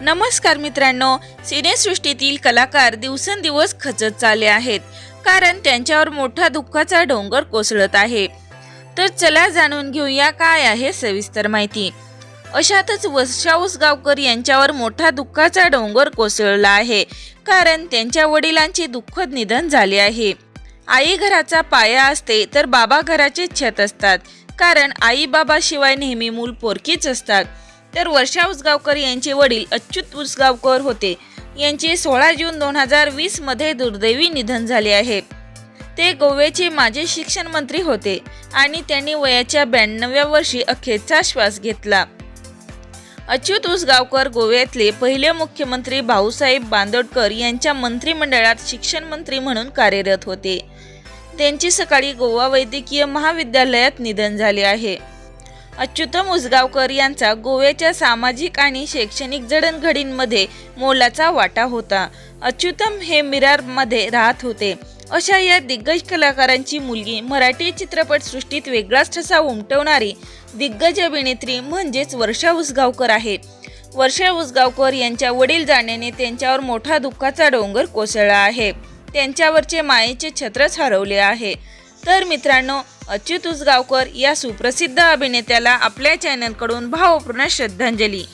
नमस्कार मित्रांनो सिनेसृष्टीतील कलाकार दिवसेंदिवस खचत चालले आहेत कारण त्यांच्यावर मोठा दुःखाचा डोंगर कोसळत आहे. तर चला जाणून घेऊया काय आहे सविस्तर माहिती. अशातच वर्षा उसगावकर यांच्यावर मोठा दुःखाचा डोंगर कोसळला आहे कारण त्यांच्या वडिलांचे दुःखद निधन झाले आहे. आई घराचा पाया असते तर बाबा घराचे छत असतात कारण आई बाबाशिवाय नेहमी मूल पोरकीच असतात. तर वर्षा उसगावकर यांचे वडील अच्युत उसगावकर होते. यांचे सोळा जून दोन हजार वीसमध्ये दुर्दैवी निधन झाले आहे. ते गोव्याचे माजी शिक्षण मंत्री होते आणि त्यांनी वयाच्या ब्याण्णव्या वर्षी अखेरचा श्वास घेतला. अच्युत उसगावकर गोव्यातले पहिले मुख्यमंत्री भाऊसाहेब बांदोडकर यांच्या मंत्रिमंडळात शिक्षण मंत्री म्हणून कार्यरत होते. त्यांचे सकाळी गोवा वैद्यकीय महाविद्यालयात निधन झाले आहे. अच्युतम उसगावकर यांचा गोव्याच्या सामाजिक आणि शैक्षणिक जडणघडींमध्ये मोलाचा वाटा होता. अच्युतम हे मिरारमध्ये राहत होते. अशा या दिग्गज कलाकारांची मुलगी मराठी चित्रपटसृष्टीत वेगळाच ठसा उमटवणारी दिग्गज अभिनेत्री म्हणजेच वर्षा उसगावकर आहे. वर्षा उसगावकर यांच्या वडील जाण्याने त्यांच्यावर मोठा दुःखाचा डोंगर कोसळला आहे. त्यांच्यावरचे मायेचे छत्रच हरवले आहे. तर मित्रांनो अच्युत उसगावकर या सुप्रसिद्ध अभिनेत्याला आपल्या चॅनलकडून भावपूर्ण श्रद्धांजली.